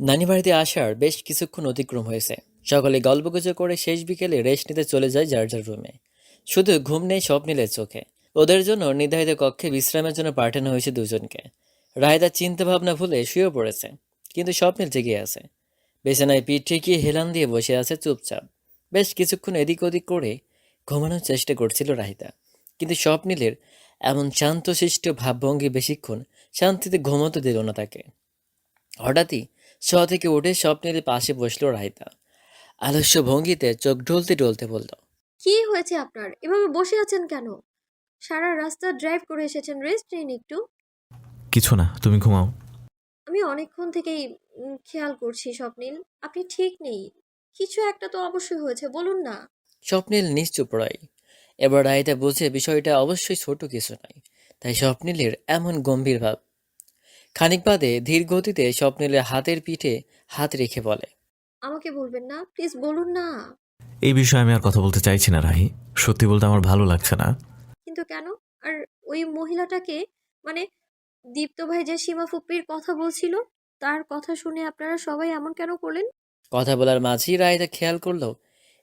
নানি বাড়িতে আসার বেশ কিছুক্ষণ অতিক্রম হয়েছে। সকলে গল্পগুজব করে শেষ বিকেলে রেস্ট নিতে চলে যায় যার যার রুমে। শুধু ঘুম নেই স্বপ্নিলের চোখে। ওদের জন্য নির্ধারিত কক্ষে বিশ্রামের জন্য পাঠানো হয়েছে দুজনকে। রায়দা চিন্তা ভাবনা ভুলে শুয়ে পড়েছে, কিন্তু স্বপ্নিল জেগে আছে। বেছানায় পিঠ ঠেকিয়ে হেলান দিয়ে বসে আছে চুপচাপ। বেশ কিছুক্ষণ এদিক ওদিক করে ঘুমানোর চেষ্টা করছিল রাহিতা কিন্তু স্বপ্নিলের এমন শান্তশিষ্ট ভাবভঙ্গি বেশিক্ষণ শান্তিতে ঘুমোতে দিল না তাকে। হঠাৎই শোয়া থেকে উঠে স্বপ্নের পাশে বসল রাহিতা। আলস্য ভঙ্গিতে চোখ ঢলতে ঢলতে বলল কি হয়েছে আপনার? এভাবে বসে আছেন কেন? সারা রাস্তা ড্রাইভ করে এসেছেন রেস্ট নিন একটু। কিছু না তুমি ঘুমাও। আমি অনেকক্ষণ থেকেই উম, খেয়াল করছি স্বপ্নিল। আপনি ঠিক নেই। কিছু একটা তো অবশ্যই হয়েছে বলুন না। স্বপ্নিল নিশ্চুপ রয় এবার রাহিতা বুঝে বিষয়টা অবশ্যই ছোট কিছু নয় তাই স্বপ্নিলের এমন গম্ভীর ভাব। খানিক বাদে ধীর গতিতে স্বপ্নিলের হাতের পিঠে হাত রেখে বলে আমাকে বলবেন না প্লিজ বলুন না। এই বিষয়ে আমি আর কথা বলতে চাইছি না রাহি। সত্যি বলতে আমার ভালো লাগছে না। কিন্তু কেন? আর ওই মহিলাটাকে মানে দীপ্ত ভাই যে সীমা ফুপ্পির কথা বলছিল তার কথা শুনে আপনারা সবাই এমন কেন করলেন? কথা বলার মাঝেই রায়তা খেয়াল করল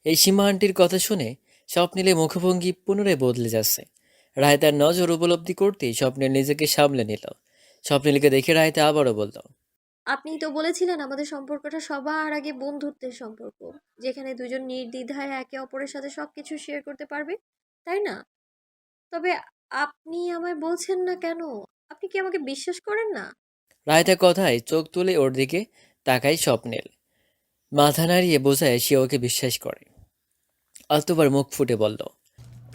এই সীমা আন্টির কথা শুনে স্বপ্নিলের মুখভঙ্গি পুনরায় বদলে যাচ্ছে। রায়তার নজর উপলব্ধি করতেই স্বপ্নিল নিজেকে সামলে নিল। স্বপ্নিলকে দেখে রায়তা আবারও বলল আপনি তো বলেছিলেন আমাদের সম্পর্কটা সবার আগে বন্ধুত্বের সম্পর্ক যেখানে দুজন নির্দ্বিধায় একে অপরের সাথে সবকিছু শেয়ার করতে পারবে তাই না? তবে আপনি আমায় বলছেন না কেন? আপনি কি আমাকে বিশ্বাস করেন না? রায়তার কথায় চোখ তুলে ওর দিকে তাকাই স্বপ্নিল। মাথা নাড়িয়ে বোঝায় সে ওকে বিশ্বাস করে। অতবার মুখ ফুটে বলল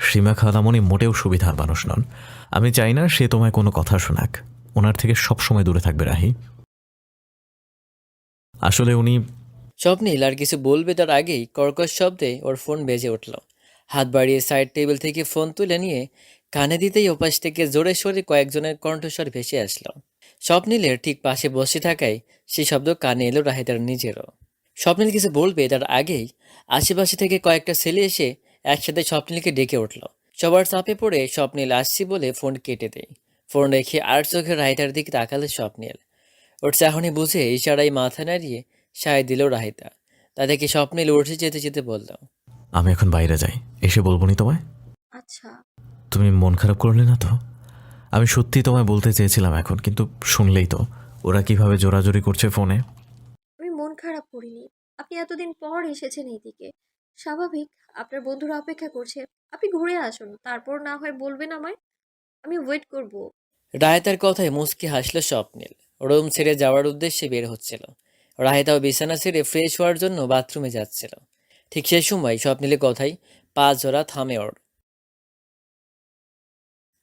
সীমা খালামণি মোটেও সুবিধার মানুষ নন। আমি চাই না সে তোমায় কোনো কথা শোনাক। ওনার থেকে সবসময় দূরে থাকবে রাহি। আসলে উনি স্বপ্নিল আর কিছু বলবে তার আগেই কর্কশ শব্দে ওর ফোন বেজে উঠল। হাত বাড়িয়ে সাইড টেবিল থেকে ফোন তুলে নিয়ে কানে দিতেই ওপাশ থেকে জোরে সোরে কয়েকজনের কণ্ঠস্বর ভেসে আসলো। স্বপ্নিলের ঠিক পাশে বসে থাকায় সেই শব্দ কানে এলো রাহিতার নিজেরও। স্বপ্নিল কিছু বলবে তার আগেই আশেপাশে থেকে কয়েকটা ছেলে এসে একসাথে স্বপ্নিলকে ডেকে উঠল। সবার চাপে পড়ে স্বপ্নিল আসছি বলে ফোন কেটে দেয়। ফোন রেখে আর চোখে রাহিতার দিকে তাকালে স্বপ্নিল। ওর চাহনি বুঝে ইশারায় মাথা নাড়িয়ে সায় দিল রাহিতা। তাদেরকে স্বপ্নিল উঠে যেতে যেতে বলল আমি এখন বাইরে যাই এসে বলব নি তোমায়? আচ্ছা। তুমি মন খারাপ করলে না তো? আমি সত্যি তোমায় বলতে চেয়েছিলাম এখন কিন্তু শুনলেই তো। ওরা কীভাবে জোরাজোরি করছে ফোনে? খারাপ করিনি। আপনি এতদিন পর এসেছেন এইদিকে। স্বাভাবিক, আপনার বন্ধুরা অপেক্ষা করছে। আপনি ঘুরে আসুন, তারপর না হয় বলবেন আমায়। আমি ওয়েট করব। রায়তার কথায় মুচকি হাসল স্বপ্নিল। রুম ছেড়ে যাওয়ার উদ্দেশ্যে বের হচ্ছিল। রায়তাও বিছানা ছেড়ে ফ্রেশ হওয়ার জন্য বাথরুমে যাচ্ছিল। ঠিক সেই সময় স্বপ্নিলের কথায় পা জোড়া থামে ওর।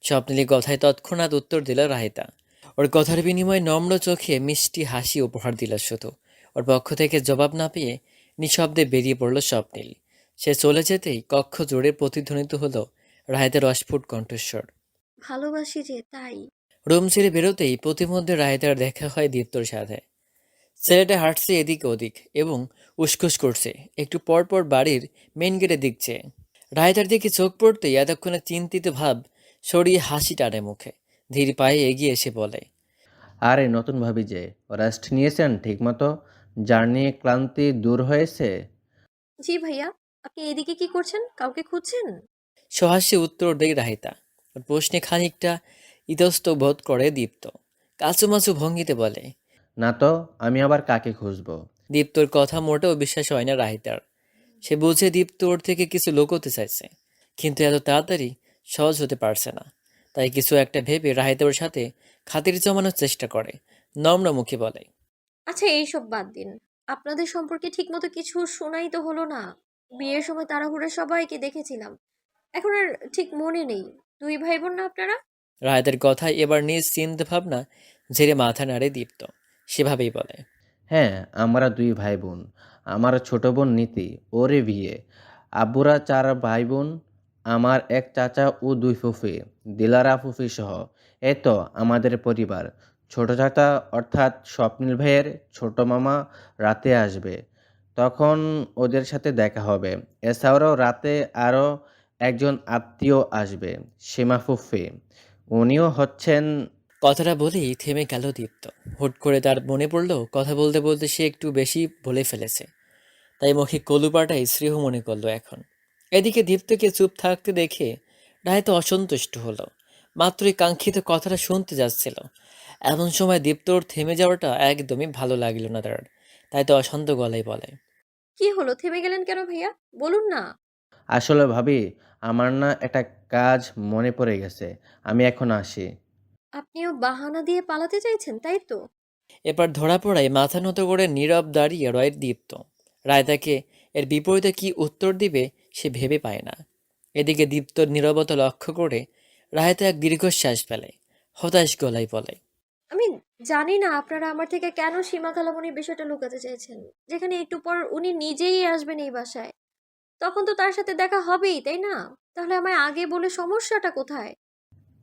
স্বপ্নিলের কথায় তৎক্ষণাৎ উত্তর দিল রাহিতা ওর কথার বিনিময়ে নম্র চোখে মিষ্টি হাসি উপহার দিল শুধু। ওর পক্ষ থেকে জবাব না পেয়ে নিঃশব্দে বেরিয়ে পড়ল স্বপ্নিল। সে চলে যেতেই কক্ষ জুড়ে প্রতিধ্বনিত হলো রাহিতার অস্ফুট কণ্ঠস্বর। ভালোবাসি যে তাই। রুম ছেড়ে বেরোতেই প্রতিমধ্যে রায়তার দেখা হয় দীপ্তর সাথে। ছেলেটা হাঁটছে এদিক ওদিক এবং উসখুস করছে। একটু পর পর বাড়ির মেন গেটে দিকছে রায়তার দিকে চোখ পড়তেই এতক্ষণে চিন্তিত ভাব সরিয়ে হাসি টানে মুখে। ধীর পায়ে এগিয়ে এসে বলে আরে নতুন ভাবি যে রেস্ট নিয়েছেন ঠিকমতো? জার্নি ক্লান্তি দূর হয়েছে? জি ভাইয়া আপনি এদিকে কি করছেন? কাউকে খুঁজছেন? সহাস্যে উত্তর দেয় রাহিতা। ওর প্রশ্নে খানিকটা ইতস্ত বোধ করে দীপ্ত। কাচুমাচু ভঙ্গিতে বলে না তো আমি আবার কাকে খুঁজবো? দীপ্তর কথা মোটেও বিশ্বাস হয় না রাহিতার। সে বুঝে দীপ্ত ওর থেকে কিছু লুকোতে চাইছে কিন্তু এত তাড়াতাড়ি সহজ হতে পারছে না। তাই কিছু একটা ভেবে রাহিতা ওর সাথে খাতির জমানোর চেষ্টা করে নম্র মুখে বলে আচ্ছা এইসব বাদ দিন। আপনাদের সম্পর্কে ঠিকমতো কিছু শোনাই তো হলো না। বিয়ের সময় তাড়াহুড়ো সবাইকে দেখেছিলাম। এখন আর ঠিক মনে নেই। দুই ভাই বোন না আপনারা? রাহিতার কথায় এবার নিজ চিন্তা ভাবনা ঝেড়ে মাথা নাড়ে দীপ্ত। সেভাবেই বলে। হ্যাঁ আমরা দুই ভাই বোন আমার ছোট বোন নীতি ওরে বিয়ে। আব্বুরা চার ভাই বোন আমার এক চাচা ও দুই ফুফি দিলারা ফুফি সহ এই তো আমাদের পরিবার। ছোট চাচা অর্থাৎ স্বপ্নিল ভাইয়ের ছোট মামা রাতে আসবে। তখন ওদের সাথে দেখা হবে। এছাড়াও রাতে আরও একজন আত্মীয় আসবে, সীমা ফুফি। উনিও হচ্ছেন কথাটা বলেই থেমে গেল দীপ্ত। হুট করে তার মনে পড়ল, কথা বলতে বলতে সে একটু বেশি বলে ফেলেছে। তাই মুখে কলুপাটাই শ্রীহ মনে করল এখন। এদিকে দীপ্তকে চুপ থাকতে দেখে রায় তো অসন্তুষ্ট হলো। মাত্রই কাঙ্ক্ষিত কথাটা শুনতে যাচ্ছিল। এমন সময় দীপ্তর থেমে যাওয়াটা একদমই ভালো লাগল না তার। তাই তো অশান্ত গলায় বলে। কি হলো? থেমে গেলেন কেন ভাইয়া? বলুন না। আসলে ভাবি আমার না একটা কাজ মনে পড়ে গেছে। আমি এখন আসি। আপনিও বাহানা দিয়ে পালাতে চাইছেন তাই তো? এবার ধরা পড়ায় মাথা নত করে নীরব দাঁড়িয়ে রয় দীপ্ত। রায় তাকে এর বিপরীতে কি উত্তর দিবে? সে ভেবে পায় না। এদিকে দীপ্তর নীরবতা লক্ষ্য করে রায়তা এক দীর্ঘশ্বাস ফেলে। হতাশ গলায় বলে আমি জানি না আপনারা আমার থেকে কেন সীমা কালামনির বিষয়টা লুকাতে চাইছেন যেখানে একটু পর উনি নিজেই আসবেন এই বাসায়। তখন তো তার সাথে দেখা হবেই তাই না? তাহলে আমায় আগে বলে সমস্যাটা কোথায়?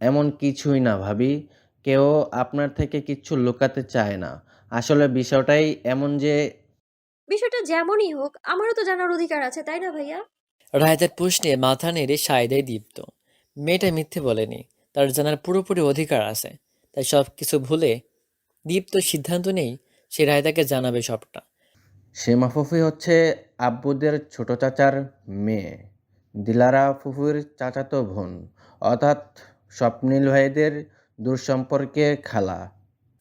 এমন কিছুই না ভাবি। কেউ আপনার থেকে কিচ্ছু লুকাতে চায় না। আসলে বিষয়টাই এমন যে বিষয়টা যেমনই হোক আমারও তো জানার অধিকার আছে তাই না ভাইয়া? রায়তার প্রশ্নে মাথা নেড়ে সায় দেয় দীপ্ত। মেয়েটা মিথ্যে বলেনি। তার জানার পুরোপুরি অধিকার আছে। তাই সব কিছু ভুলে দীপ্ত সিদ্ধান্ত নেই সে রায়তাকে জানাবে সবটা। সীমা ফুফি হচ্ছে আব্বুদের ছোট চাচার মেয়ে। দিলারা ফুফুর চাচাতো বোন। অর্থাৎ স্বপ্নীল ভাইদের দূরসম্পর্কে খালা।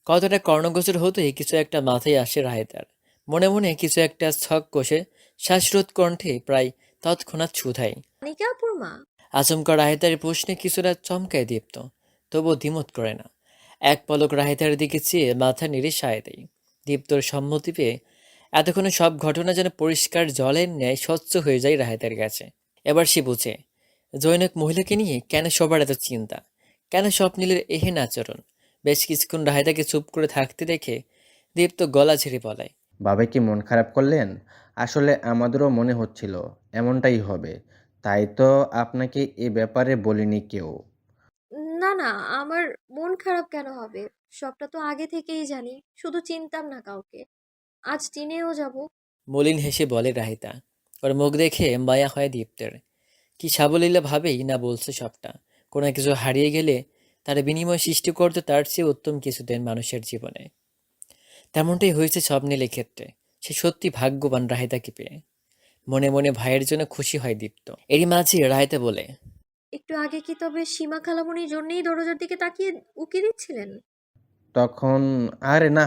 কতটা কর্ণগোচর হতেই কিছু একটা মাথায় আসে রায়তার। মনে মনে কিছু একটা ছক কষে শ্বাসরোধ কণ্ঠে প্রায় তৎক্ষণাৎ ছুধাই অনিকা আপুর মা। আচমকা রাহেতার প্রশ্নে কিছুটা চমকায় দীপ্ত তবুও দ্বিমত করে না। এক পলক রাহেতার দিকে চেয়ে মাথা নেড়ে সায় দেয়। দীপ্তর সম্মতি পেয়ে এতক্ষণে সব ঘটনা যেন পরিষ্কার জলের ন্যায় স্বচ্ছ হয়ে যায় রাহেতার কাছে। এবার সে বুঝে, জৈনক মহিলাকে নিয়ে কেন সবার এত চিন্তা? কেন স্বপ্নীলের এহেন আচরণ? বেশ কিছুক্ষণ রাহেতাকে চুপ করে থাকতে দেখে দীপ্ত গলা ছেড়ে বলায় বাবে কি মন খারাপ করলেন? আসলে আমাদেরও মনে হচ্ছিল এমনটাই হবে। তাই তো আপনাকে এ ব্যাপারে বলিনি কেউ। না না, আমার মন খারাপ কেন হবে? সবটা তো আগে থেকেই জানি, শুধু চিনতাম না কাউকে। আজ চিনেও যাব। মলিন হেসে বলে রাহিতা, ওর মুখ দেখে মায়া হয় দীপ্তের। কি সাবলীলা ভাবেই না বলছে সবটা। কোনো কিছু হারিয়ে গেলে তার বিনিময় সৃষ্টি করতে তার চেয়ে উত্তম কিছু দেন মানুষের জীবনে। তেমনটাই হয়েছে স্বপ্নীলের ক্ষেত্রে। সে সত্যি ভাগ্যবান রাহিতাকে পেয়ে। মনে মনে ভাইয়ের জন্য খুশি হয় দীপ্ত। এরই মাঝে রাহিতা বলে একটু আগে কি তবে সীমা খালামনির জন্যই দরজার দিকে তাকিয়ে উকি দিচ্ছিলেন? তখন, আরে না,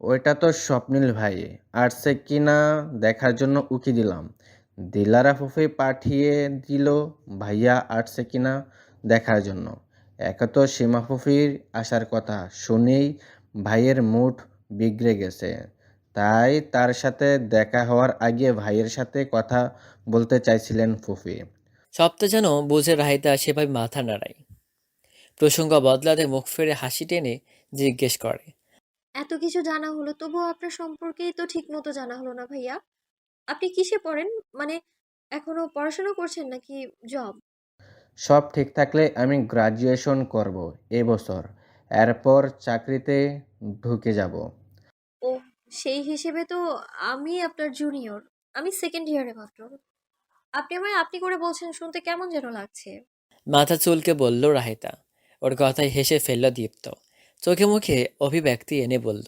ওইটা তো স্বপ্নিল ভাই, আসছে কি না দেখার জন্য উকি দিলাম। দিলারা ফুফি পাঠিয়ে দিল, ভাইয়া, আসছে কি না দেখার জন্য। একে তো সীমা ফুফির আসার কথা শুনেই ভাইয়ের মুঠ বিগড়ে গেছে। তাই তার সাথে দেখা হওয়ার আগে ভাইয়ের সাথে কথা বলতে চাইছিলেন ফুফি। সবটা যেন বুঝে রাহিতা সেভাবে মাথা নাড়ায়। প্রসঙ্গ বদলাতে মুখ ফেরে হাসি টেনে জিজ্ঞেস করে। এত কিছু জানা হলো তবুও আপনার সম্পর্কেই তো ঠিক মতো জানা হলো না ভাইয়া। আপনি কিসে পড়েন? মানে এখনও পড়াশোনা করছেন নাকি জব? সব ঠিক থাকলে আমি গ্রাজুয়েশন করব এবছর এরপর চাকরিতে ঢুকে যাব। ও সেই হিসেবে তো আমি আপনার জুনিয়র। আমি সেকেন্ড ইয়ারে মাত্র। আপনি আমায় আপনি করে বলছেন শুনতে কেমন যেন লাগছে। মাথা চুলকে বলল রাহিতা। ওর কথায় হেসে ফেলল দীপ্ত। চোখে মুখে অভিব্যক্তি এনে বলল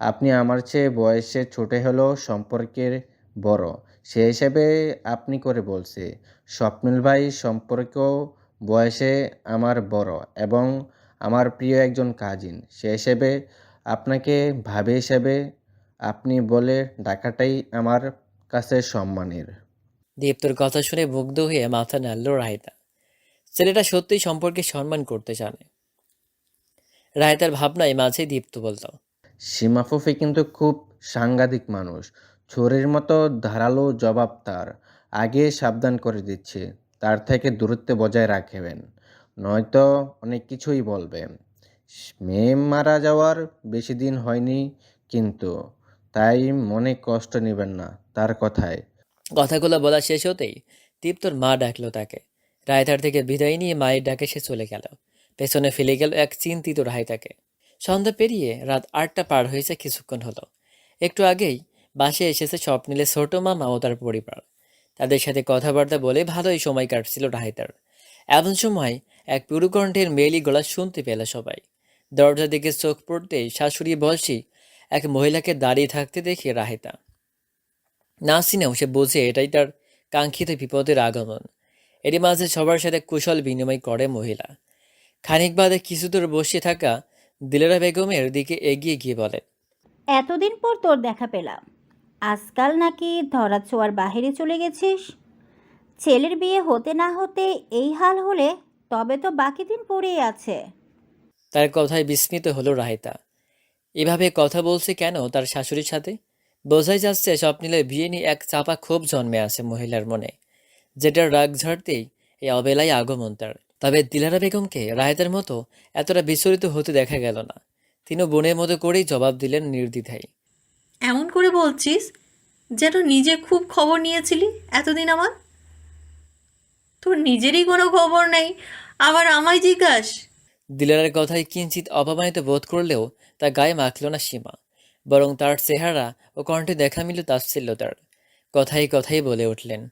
আপনি আমার চেয়ে বয়সে ছোট হলো সম্পর্কের বড়। সে হিসেবে আপনি করে বলছে স্বপ্নিল ভাই সম্পর্ক বয়সে আমার বড় এবং আমার প্রিয় একজন কাজিন। সে হিসেবে আপনাকে ভাবে হিসেবে আপনি বলে ডাকাটাই আমার কাছে সম্মানের। দীপ্তর কথা শুনে মুগ্ধ হয়ে মাথা নাড়ল রাহিতা। ছেলেটা সত্যিই সম্পর্কে সম্মান করতে জানে। রায়তার ভাবনায় মাঝে দীপ্ত বলল, সীমা ফুফি কিন্তু খুব সাংঘাতিক মানুষ। ছুরির মতো ধারালো জবাব তার। আগে সাবধান করে দিচ্ছে, তার থেকে দূরত্ব বজায় রাখবেন। নয়তো অনেক কিছুই বলবেন মেয়ে মারা যাওয়ার বেশি দিন হয়নি কিন্তু, তাই মনে কষ্ট নেবেন না তার কথায়। কথাগুলো বলা শেষ হতেই দীপ্তর মা ডাকলো তাকে। রায়তার থেকে বিদায় নিয়ে মায়ের ডাকে সে চলে গেল। পেছনে ফেলে গেল এক চিন্তিত রায়তাকে। সন্ধ্যা পেরিয়ে রাত আটটা পার হয়েছে কিছুক্ষণ হলো। একটু আগেই বাসে এসেছে স্বপ্নিলে ছোট মামা ও তার পরিবার। তাদের সাথে কথাবার্তা বলে ভালোই সময় কাটছিল রাহিতার এমন সময় এক পুরুকণ্ঠের মেলি গলা শুনতে পেল সবাই। দরজার দিকে চোখ পড়তেই শাশুড়ি বয়সী এক মহিলাকে দাঁড়িয়ে থাকতে দেখে রাহেতা না চিনেও সে বোঝে এটাই তার কাঙ্ক্ষিত বিপদের আগমন। এরই মাঝে সবার সাথে কুশল বিনিময় করে মহিলা। খানিক বাদে কিছু দূর বসে থাকা দিলেরা বেগমের দিকে এগিয়ে গিয়ে বলে এতদিন পর তোর দেখা পেলাম। আজকাল নাকি ধরা ছোঁয়ার বাহিরে চলে গেছিস? ছেলের বিয়ে হতে না হতে এই হাল হলে তবে তো বাকি দিন পড়েই আছে। তার কথায় বিস্মিত হলো রাহিতা। এভাবে কথা বলছে কেন তার শাশুড়ির সাথে? বোঝাই যাচ্ছে স্বপ্নিলের বিয়ে নিয়ে এক চাপা ক্ষোভ জন্মে আছে মহিলার মনে। যেটার রাগ ঝাড়তেই এই অবেলায় আগমন তার। তবে দিলারা বেগমকে রায়তার মতো এতটা বিচলিত হতে দেখা গেল না। তিনিও বোনের মতো করেই জবাব দিলেন নির্দ্বিধায়। এমন করে বলছিস যেন নিজে খুব খবর নিয়েছিলি এতদিন আমার? তোর নিজেরই কোনো খবর নেই আবার আমায় জিজ্ঞাস। দিলারের কথায় কিঞ্চিত অপমানিত বোধ করলেও তা গায়ে মাখল না সীমা। বরং তার চেহারা ও কণ্ঠে দেখা মিল মিলল তাচ্ছিল্যতার। কথাই কথাই বলে উঠলেন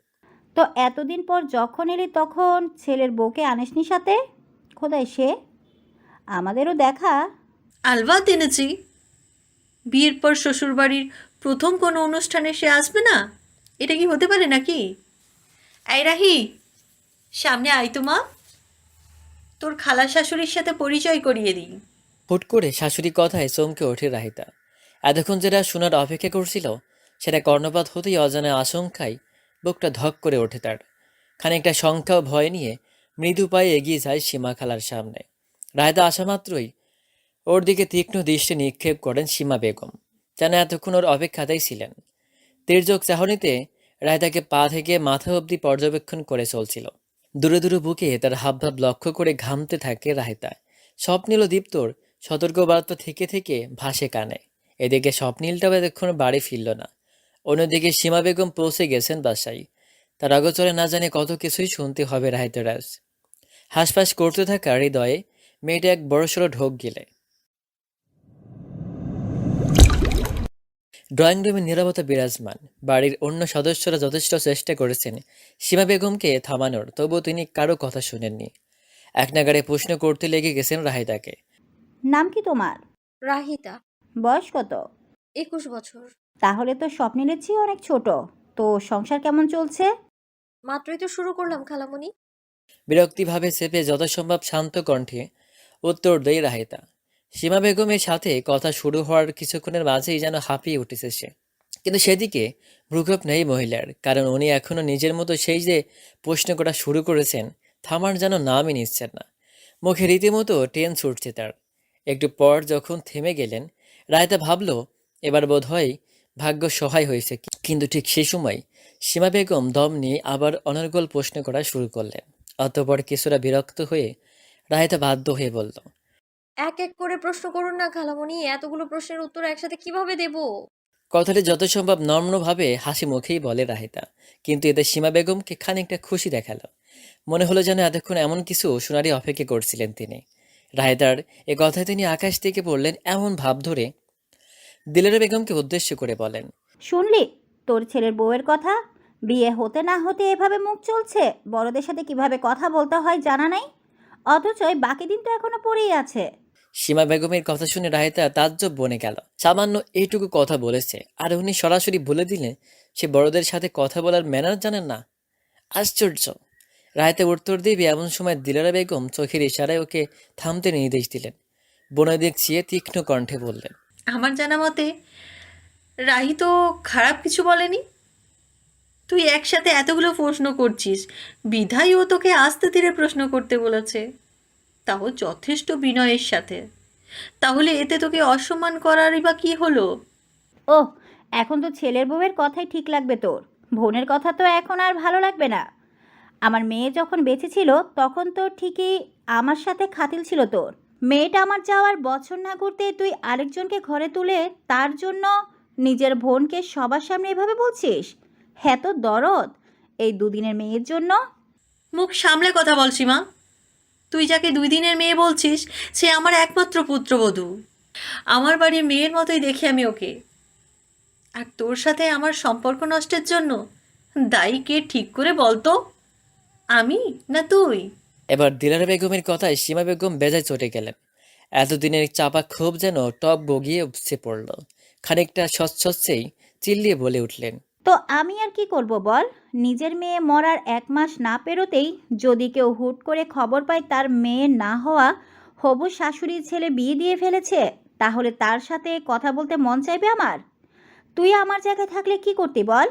তো এতদিন পর যখন এলি তখন ছেলের বউকে আনিসনি সাথে? খোদাই সে। আমাদেরও দেখা। আলবাত এনেছি। বিয়ের পর শ্বশুরবাড়ির প্রথম কোনো অনুষ্ঠানে সে আসবে না? এটা কি হতে পারে নাকি? এই রাহি সামনে আয় তো মা। তোর খালা শাশুড়ির সাথে পরিচয় করিয়ে দিই। হুট করে শাশুড়ি কথায় চমকে ওঠে রাহিতা। এতক্ষণ যেটা শোনার অপেক্ষা করছিল, সেটা কর্ণপাত হতেই অজানা আশঙ্কায় বুকটা ধক করে ওঠে তার। খানিকটা শঙ্কা ভয় নিয়ে মৃদু পায়ে এগিয়ে যায় সীমা খালার সামনে। রায়তা আসা মাত্রই ওর দিকে তীক্ষ্ণ দৃষ্টি নিক্ষেপ করেন সীমা বেগম, যেন এতক্ষণ ওর অপেক্ষাতেই ছিলেন। তীর্যক চাহনিতে রায়তাকে পা থেকে মাথা অবধি পর্যবেক্ষণ করে চলছিল। দূরে দূরে বুকে তার হাবভাব লক্ষ্য করে ঘামতে থাকে রায়তা। স্বপ্নীল দীপ্তর সতর্কবার্তা থেকে থেকে ভাসে কানে। এদিকে স্বপ্নীলটাও এতক্ষণ বাড়ি ফিরল না। অন্যদিকে সীমা বেগম পৌঁছে গেছেন বাসায়। তার আগচরে না জানে কত কিছুই শুনতে হবে রাহিতরাজ হাসপাস করতে থাকা হৃদয়ে মেয়েটা এক বড়সড় ঢোক গেলে। ড্রয়িং রুমে নিরবতা বিরাজমান। বাড়ির অন্য সদস্যরা যথেষ্ট চেষ্টা করেছেন সীমা বেগমকে থামানোর তবুও তিনি কারও কথা শুনেননি। এক নাগারে প্রশ্ন করতে লেগে গেছেন রাহিদাকে নাম কি তোমার? রাহিতা। বয়স কত? একুশ বছর। তাহলে তো স্বপ্নিলের চেয়ে অনেক ছোট। তো সংসার কেমন চলছে? মাত্রই তো শুরু করলাম খালামণি বিরক্তিভাবে চেপে যথাসম্ভব শান্ত কণ্ঠে উত্তর দেয় রাহিতা। সীমা বেগমের সাথে কথা শুরু হওয়ার কিছুক্ষণের মাঝেই যেন হাঁপিয়ে উঠেছে সে। কিন্তু সেদিকে ভ্রুক্ষেপ নেই মহিলার কারণ উনি এখনও নিজের মতো সেই যে প্রশ্ন করা শুরু করেছেন থামার যেন নামই নিচ্ছেন না। মুখে রীতিমতো টেন ছুটছে তার। একটু পর যখন থেমে গেলেন রায়তা ভাবল এবার বোধ হয় ভাগ্য সহায় হয়েছে। কিন্তু ঠিক সে সময় সীমা বেগম দম নিয়ে আবার অনর্গল প্রশ্ন করা শুরু করলেন। অতপর কিছুটা বিরক্ত হয়ে রায়তা বাধ্য হয়ে বলল এক এক করে প্রশ্ন করুন না খালামণি এতগুলো প্রশ্নের উত্তর একসাথে কীভাবে দেব? কথাটি যত সম্ভব নম্রভাবে হাসি মুখেই বলে রাহিতা কিন্তু এতে সীমা বেগমকে খানিকটা খুশি দেখাল। মনে হলো যেন এতক্ষণ এমন কিছু শোনারই অপেক্ষা করছিলেন তিনি। রায়তার এ কথায় তিনি আকাশ থেকে পড়লেন এমন ভাব ধরে দিলেরা বেগমকে উদ্দেশ্য করে বলেন। শুনলি? তোর ছেলের বউয়ের কথা? বিয়ে হতে না হতে এভাবে মুখ চলছে? বড়দের সাথে কীভাবে কথা বলতে হয় জানা নাই? অথচ এই বাকি দিন তো এখনও পড়েই আছে। সীমা বেগমের কথা শুনে রায়তা তাজ্জব বনে গেল। সামান্য এইটুকু কথা বলেছে। আর উনি সরাসরি বলে দিলেন সে বড়দের সাথে কথা বলার ম্যানার জানেন না? আশ্চর্য! রায়তা উত্তর দিবি এমন সময় দিলারা বেগম চোখের ইশারায় ওকে থামতে নির্দেশ দিলেন। বনের দিক চেয়ে তীক্ষ্ণ কণ্ঠে বললেন আমার জানা মতে রাহি তো খারাপ কিছু বলেনি? তুই একসাথে এতগুলো প্রশ্ন করছিস বিধায় ও তোকে আস্তে ধীরে প্রশ্ন করতে বলেছে। তাও যথেষ্ট বিনয়ের সাথে। তাহলে এতে তোকে অসম্মান করারই বা কি হলো? ও এখন তো ছেলের বউয়ের কথাই ঠিক লাগবে তোর। বোনের কথা তো এখন আর ভালো লাগবে না। আমার মেয়ে যখন বেঁচে ছিল, তখন তো ঠিকই আমার সাথে খাতিল ছিল তোর। মেয়েটা আমার যাওয়ার বছর না করতে তুই আরেকজনকে ঘরে তুলে তার জন্য নিজের বোনকে সবার সামনে এভাবে বলছিস? হ্যাঁ তো, দরদ। এই দুদিনের মেয়ের জন্য? মুখ সামলে কথা বল সীমা। তুই যাকে দুই দিনের মেয়ে বলছিস, সে আমার একমাত্র পুত্রবধূ। আমার বাড়ির মেয়ের মতোই দেখি আমি ওকে। আর তোর সাথে আমার সম্পর্ক নষ্টের জন্য দায়ী কে ঠিক করে বলতো আমি না তুই? এবার দিলারা বেগমের কথায় সীমা বেগম বেজায় চটে গেলেন। এতদিনের চাপা ক্ষোভ যেন টপ বগিয়ে উপসে পড়ল। খানিকটা সচ্ছচ্ছেই চিল্লিয়ে বলে উঠলেন তো আমি আর কি করব বল? নিজের মেয়ে মরার এক মাস না পেরোতেই যদি কেউ হুট করে খবর পায় তার মেয়ে না হওয়া হবু শাশুড়ি ছেলে বিয়ে দিয়ে ফেলেছে তাহলে তার সাথে কথা বলতে মন চাইবে আমার? তুই আমার জায়গায় থাকলে কি করতি বল?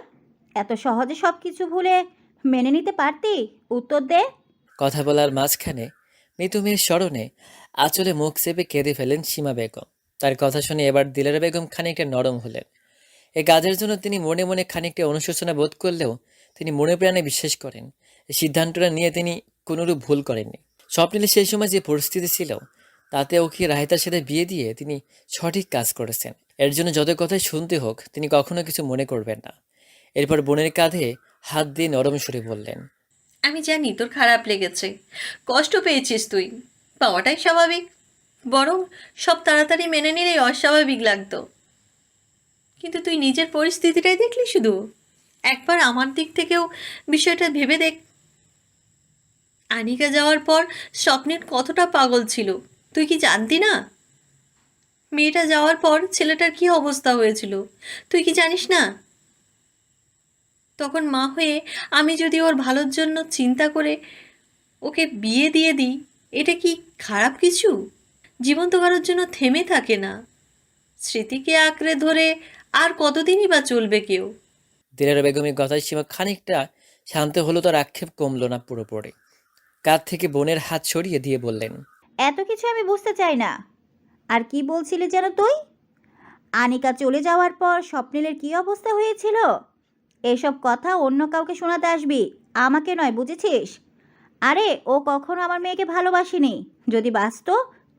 এত সহজে সব কিছু ভুলে মেনে নিতে পারতি? উত্তর দে। কথা বলার মাঝখানে মৃত মেয়ের স্মরণে আঁচলে মুখ চেপে কেঁদে ফেলেন সীমা বেগম। তার কথা শুনে এবার দিলারা বেগম খানিকটা নরম হলেন। এই কাজের জন্য তিনি মনে মনে খানিকটা অনুশোচনা বোধ করলেও তিনি মনে প্রাণে বিশ্বাস করেন। সিদ্ধান্তটা নিয়ে তিনি কোনোরূপ ভুল করেননি। স্বপ্নিলে সেই সময় যে পরিস্থিতি ছিল, তাতে ওকে রাহিতার সাথে বিয়ে দিয়ে তিনি সঠিক কাজ করেছেন? এর জন্য যত কথাই শুনতে হোক, তিনি কখনো কিছু মনে করবেন না। এরপর বোনের কাঁধে হাত দিয়ে নরম সুরে বললেন, আমি জানি তোর খারাপ লেগেছে। কষ্ট পেয়েছিস তুই। পাওয়াটাই স্বাভাবিক। বরং সব তাড়াতাড়ি মেনে নিলেই অস্বাভাবিক লাগতো। কিন্তু তুই নিজের পরিস্থিতিটাই দেখলি শুধু? একবার আমার দিক থেকেও বিষয়টা ভেবে দেখ। আনিকা যাওয়ার পর স্বপ্নের কতটা পাগল ছিল, তুই কি জানতি না? মেয়েটা যাওয়ার পর ছেলেটার কি অবস্থা হয়েছিল, তুই কি জানিস না? তখন মা হয়ে আমি যদি ওর ভালোর জন্য চিন্তা করে ওকে বিয়ে দিয়ে দিই এটা কি খারাপ কিছু? জীবন তো কারোর জন্য থেমে থাকে না। স্মৃতিকে আঁকড়ে ধরে আর কতদিনই বা চলবে কেউ? দিলারা বেগমের কথায় সীমা খানিকটা শান্ত হলো তার আক্ষেপ কমলো না পুরোপুরি। কাঁধ থেকে বোনের হাত সরিয়ে দিয়ে বললেন এত কিছু আমি বুঝতে চাই না। আর কি বলছিলি যেন তুই? আনিকা চলে যাওয়ার পর স্বপ্নিলের কি অবস্থা হয়েছিল? এসব কথা অন্য কাউকে শোনাতে আসবি। আমাকে নয় বুঝেছিস? আরে ও কখনো আমার মেয়েকে ভালোবাসেনি। যদি বাসত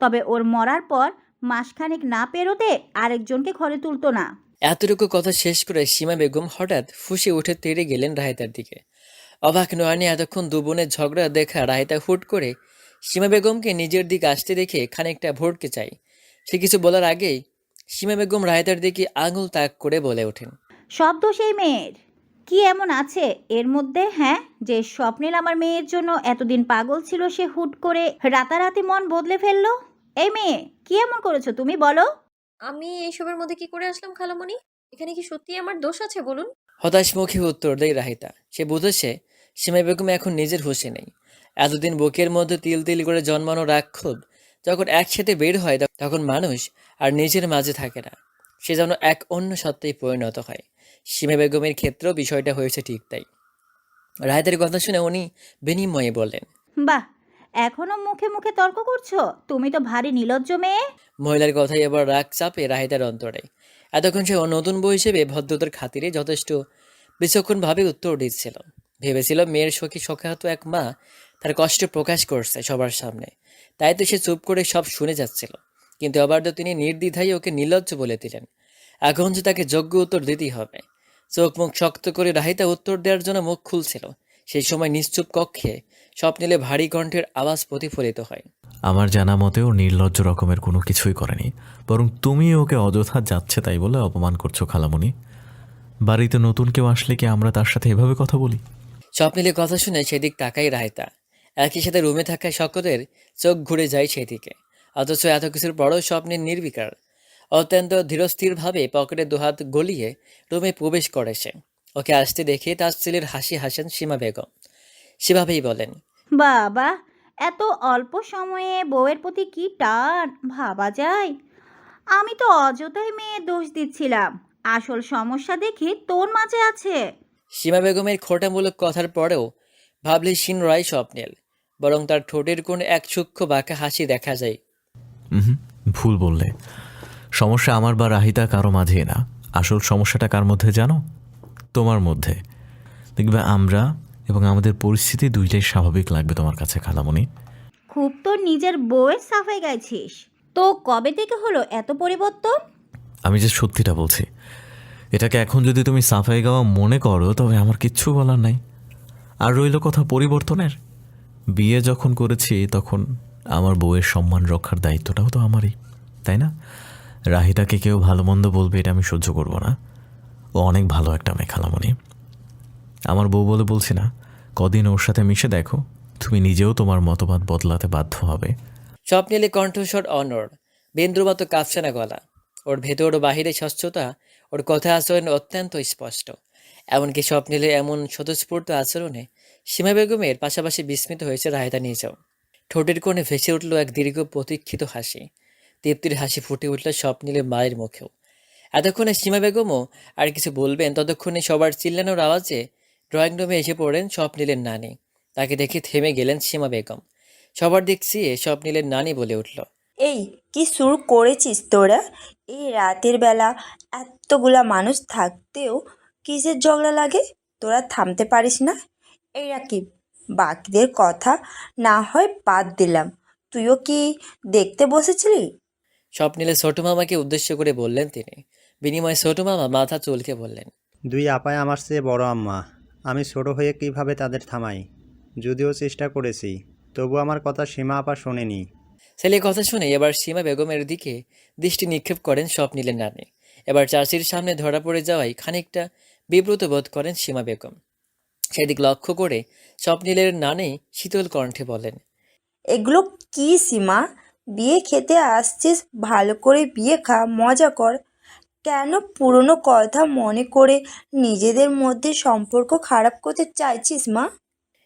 তবে ওর মরার পর মাসখানেক না পেরোতে আরেকজনকে ঘরে তুলতো না। এতটুকু কথা শেষ করে সীমা বেগম হঠাৎ ফুসে উঠে তেড়ে গেলেন রাহিতার দিকে। অবাক নয়নি এতক্ষণ দু বোনের ঝগড়া দেখা রাহিতা হুট করে সীমা বেগমকে নিজের দিকে আসতে দেখে খানিকটা ভোটকে চাই। সে কিছু বলার আগেই সীমা বেগম রাহিতার দিকে আঙুল তাক করে বলে ওঠেন। সব দোষ এই মেয়ের। কি এমন আছে? এর মধ্যে হ্যাঁ যে স্বপ্নিল আমার মেয়ের জন্য এতদিন পাগল ছিল সে হুট করে রাতারাতি মন বদলে ফেলল? এই মেয়ে কি এমন করেছ তুমি বলো? আমি এইসবের মধ্যে কি করে আসলাম খালামণি? এখানে কি সত্যি আমার দোষ আছে বলুন? হতাশ মুখে উত্তর দেয় রাহিতা। সে বুঝেছে সীমা বেগম এখন নিজের হুঁশে নেই। এতদিন বুকের মধ্যে তিল তিল করে জন্মানো রাক্ষোভ যখন একসাথে বের হয় তখন মানুষ আর নিজের মাঝে থাকে না। সে যেন এক অন্য সত্ত্বেই পরিণত হয়। সীমা বেগমের ক্ষেত্রেও বিষয়টা হয়েছে ঠিক তাই। রাহিতার কথা শুনে উনি বিনিময়ে বললেন বাহ এখনও মুখে মুখে তর্ক করছ? তুমি তো ভারী নিলজ্জ মেয়ে। মহিলার কথাই এবার রাগ চাপে রাহিতার অন্তরে। এতক্ষণ সে নতুন বউ হিসেবে ভদ্রতার খাতিরে যথেষ্ট বিচক্ষণভাবে উত্তর দিচ্ছিল। ভেবেছিল মেয়ের সখী সখাহত এক মা তার কষ্ট প্রকাশ করছে সবার সামনে। তাই তো সে চুপ করে সব শুনে যাচ্ছিল। কিন্তু আবার তো তিনি নির্দ্বিধায় ওকে নির্লজ্জ বলে দিলেন। এখন যে তাকে যোগ্য উত্তর দিতেই হবে। চোখ মুখ শক্ত করে রাহিতা উত্তর দেওয়ার জন্য মুখ খুলছিল। সেই সময় নিশ্চুপ কক্ষে স্বপ্নিলে ভারী কণ্ঠের আওয়াজ প্রতিফলিত হয়। আমার জানা মতেও নির্লজ্জ রকমের কোনো কিছুই করেনি বরং তুমি ওকে অযথা যাচ্ছে তাই বলে অপমান করছ খালামুনি। বাড়িতে নতুন কেউ আসলে কি আমরা তার সাথে এভাবে কথা বলি? স্বপ্নিলের কথা শুনে সেদিক তাকাই রায়তা একই সাথে রুমে থাকা সকলের চোখ ঘুরে যায় সেদিকে। অথচ এত কিছুর পরও স্বপ্নের নির্বিকার। অত্যন্ত ধীরস্থিরভাবে পকেটে দুহাত গলিয়ে রুমে প্রবেশ করে সে। ওকে আসতে দেখে তার ছেলের হাসি হাসেন সীমা বেগম। সেভাবেই বলেন বাবা এত অল্প সময়ে বউয়ের প্রতি কি টান? ভাবা যায়? আমি তো অযথাই মেয়ে দোষ দিচ্ছিলাম। আসল সমস্যা দেখি তোর মাঝে আছে। সীমা বেগমের খোটামূলক কথার পরেও ভাবলে সিন রায় স্বপ্নেল বরং তার ঠোঁটের কোণ এক সূক্ষ্ম বাঁকা হাসি দেখা যায়। হুম ভুল বললে। সমস্যা আমার বা রাহিতা কারও মাঝে না। আসল সমস্যাটা কার মধ্যে জানো? তোমার মধ্যে। দেখবে আমরা এবং আমাদের পরিস্থিতি দুইটাই স্বাভাবিক লাগবে তোমার কাছে খালামণি। খুব তো নিজের বউয়ের সাফাই গাইছিস। তো কবে থেকে হলো এত পরিবর্তন? আমি যে সত্যিটা বলছি এটাকে এখন যদি তুমি সাফাই গাওয়া মনে করো তবে আমার কিচ্ছু বলার নাই। আর রইল কথা পরিবর্তনের। বিয়ে যখন করেছি তখন আমার বউয়ের সম্মান রক্ষার দায়িত্বটাও তো আমারই তাই না? রাহিতাকে কেউ ভালো মন্দ বলবে এটা আমি সহ্য করব না। ও অনেক ভালো একটা মেয়ে, খালামণি। আমার বউ বলে বলছি না, কদিন ওর সাথে মিশে দেখো, তুমি নিজেও তোমার মতবাদ বদলাতে বাধ্য হবে। স্বপ্নিলে কণ্ঠস্বর অনর বিন্দুর মতো কাঁপছে না গলা। ওর ভেতর ও বাহিরে স্বচ্ছতা, ওর কথা আচরণ অত্যন্ত স্পষ্ট। এমনকি স্বপ্নিলে এমন স্বতঃস্ফূর্ত আচরণে সীমা বেগমের পাশাপাশি বিস্মিত হয়েছে রায়তা নিজেও। ঠোঁটের কোণে ভেসে উঠল এক দীর্ঘ প্রতীক্ষিত হাসি। তৃপ্তির হাসি ফুটে উঠল স্বপ্নিলের মায়ের মুখেও। এতক্ষণে সীমা বেগমও আর কিছু বলবেন? ততক্ষণে সবার চিল্লানোর আওয়াজে ড্রয়িং রুমে এসে পড়েন স্বপ্নিলের নানি। তাকে দেখে থেমে গেলেন সীমা বেগম। সবার দিক চেয়ে স্বপ্নিলের নানি বলে উঠল, এই, কি শুরু করেছিস তোরা? এই রাতের বেলা এতগুলা মানুষ থাকতেও কিসের ঝগড়া লাগে? তোরা থামতে পারিস না? এই রাকিব, বাকিদের কথা না হয় বাদ দিলাম। তুইও কি দেখতে বসেছিলি? স্বপ্নিলের ছোট মামাকে উদ্দেশ্য করে বললেন তিনি। বিনিময়ে ছোট মামা মাথা চুলকে বললেন দুই আপায় আমার চেয়ে বড় আম্মা। আমি ছোট হয়ে কীভাবে তাদের থামাই? যদিও চেষ্টা করেছি তবু আমার কথা সীমা আপা শোনেনি। ছেলের কথা শুনে এবার সীমা বেগমের দিকে দৃষ্টি নিক্ষেপ করেন স্বপ্নিলের নানি এবার চাষির সামনে ধরা পড়ে যাওয়ায় খানিকটা বিব্রত বোধ করেন সীমা বেগম। সেদিক লক্ষ্য করে স্বপ্নিলের নানি শীতল কণ্ঠে বলেন এগুলো কি সীমা? বিয়ে খেতে আসছিস, ভালো করে বিয়ে খা, মজা কর। কেন পুরনো কথা মনে করে নিজেদের মধ্যে সম্পর্ক খারাপ করতে চাইছিস, মা?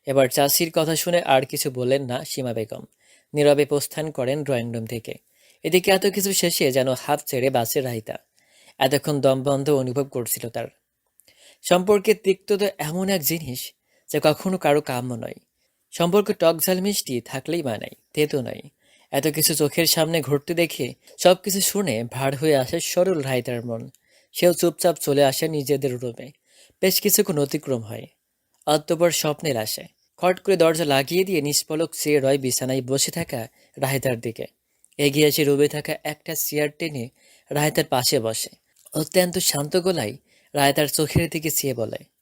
এবার চাষির কথা শুনে আর কিছু বললেন না সীমা বেগম। নীরবে প্রস্থান করেন ড্রয়িং রুম থেকে। এদিকে এত কিছু শেষে যেন হাফ ছেড়ে বাসে রাহিতা। এতক্ষণ দম বন্ধ অনুভব করছিল তার। সম্পর্কে তিক্ততা এমন এক জিনিস যা কখনো কারও কাম্য নয়। সম্পর্ক টক ঝাল মিষ্টি থাকলেই মানায়, তেতো নয়। এত কিছু চোখের সামনে ঘটতে দেখে সব কিছু শুনে ভার হয়ে আসে সরল রায়তার মন। সেও চুপচাপ চলে আসে নিজেদের রুমে বেশ কিছুক্ষণ অতিক্রম হয়। অতঃপর স্বপ্নের আসে খট করে দরজা লাগিয়ে দিয়ে নিষ্পলক চেয়ে রয় বিছানায় বসে থাকা রাহেতার দিকে। এগিয়ে এসে রুবে থাকা একটা চেয়ার টেনে রাহেতার পাশে বসে। অত্যন্ত শান্ত গলায় রায়তার চোখের দিকে চেয়ে বলে